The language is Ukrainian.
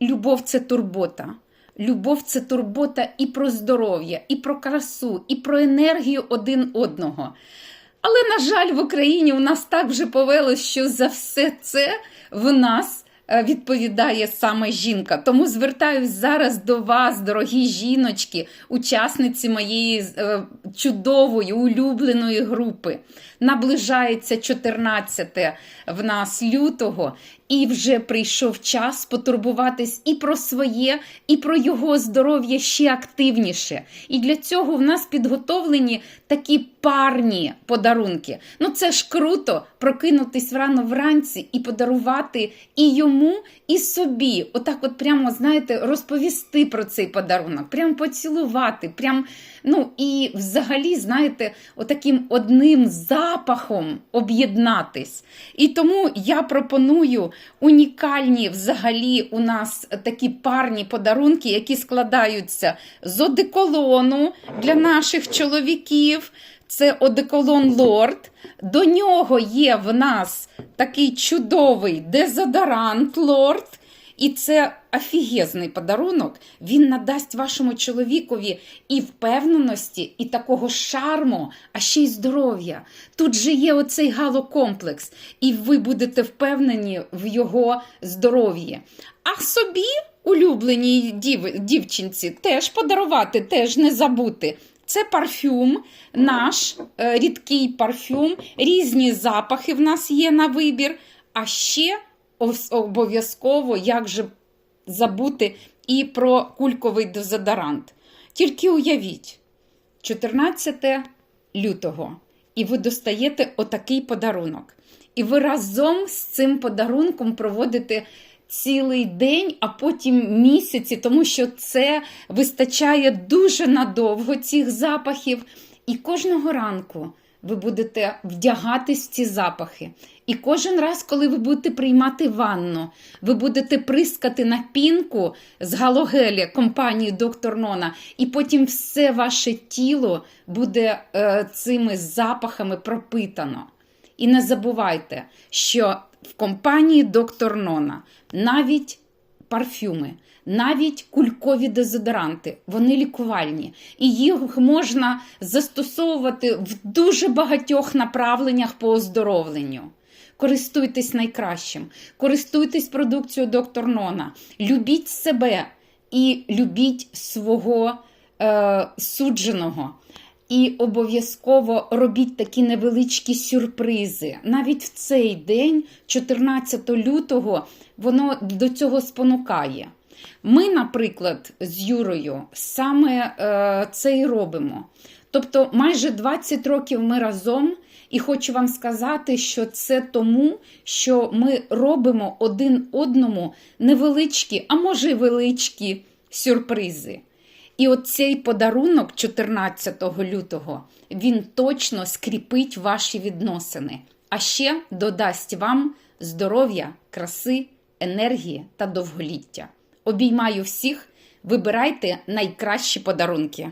любов це турбота. Любов це турбота і про здоров'я, і про красу, і про енергію один одного. Але, на жаль, в Україні у нас так вже повелось, що за все це в нас відповідає саме жінка. Тому звертаюсь зараз до вас, дорогі жіночки, учасниці моєї е, чудової, улюбленої групи. Наближається 14 в нас лютого, і вже прийшов час потурбуватись і про своє, і про його здоров'я ще активніше. І для цього в нас підготовлені такі парні подарунки. Ну це ж круто прокинутись рано вранці і подарувати і йому, і собі. Отак, от прямо, знаєте, розповісти про цей подарунок, прямо поцілувати, прям, ну і взагалі, знаєте, отаким одним запахом об'єднатись. І тому я пропоную унікальні взагалі у нас такі парні подарунки, які складаються з одеколону для наших чоловіків. Це одеколон Лорд. До нього є в нас такий чудовий дезодорант Лорд. І це офігезний подарунок. Він надасть вашому чоловікові і впевненості, і такого шарму, а ще й здоров'я. Тут же є оцей галокомплекс, і ви будете впевнені в його здоров'ї. А собі, улюбленій дів, дівчинці, теж подарувати, теж не забути. Це парфюм, наш е, рідкий парфюм, різні запахи в нас є на вибір. А ще обов'язково, як же забути і про кульковий дезодорант. Тільки уявіть, 14 лютого, і ви достаєте отакий подарунок. І ви разом з цим подарунком проводите цілий день, а потім місяці, тому що це вистачає дуже надовго цих запахів. І кожного ранку ви будете вдягатись в ці запахи. І кожен раз, коли ви будете приймати ванну, ви будете прискати на пінку з галогелі компанії Доктор Нона, і потім все ваше тіло буде е, цими запахами пропитано. І не забувайте, що в компанії Доктор Нона навіть парфюми, навіть кулькові дезодоранти, вони лікувальні. І їх можна застосовувати в дуже багатьох направленнях по оздоровленню. Користуйтесь найкращим, користуйтесь продукцією Доктор Нона, любіть себе і любіть свого е, судженого. І обов'язково робіть такі невеличкі сюрпризи. Навіть в цей день, 14 лютого, воно до цього спонукає. Ми, наприклад, з Юрою саме е, це і робимо. Тобто, майже 20 років ми разом, і хочу вам сказати, що це тому, що ми робимо один одному невеличкі, а може й величкі сюрпризи. І от цей подарунок 14 лютого він точно скріпить ваші відносини, а ще додасть вам здоров'я, краси, енергії та довголіття. Обіймаю всіх, вибирайте найкращі подарунки.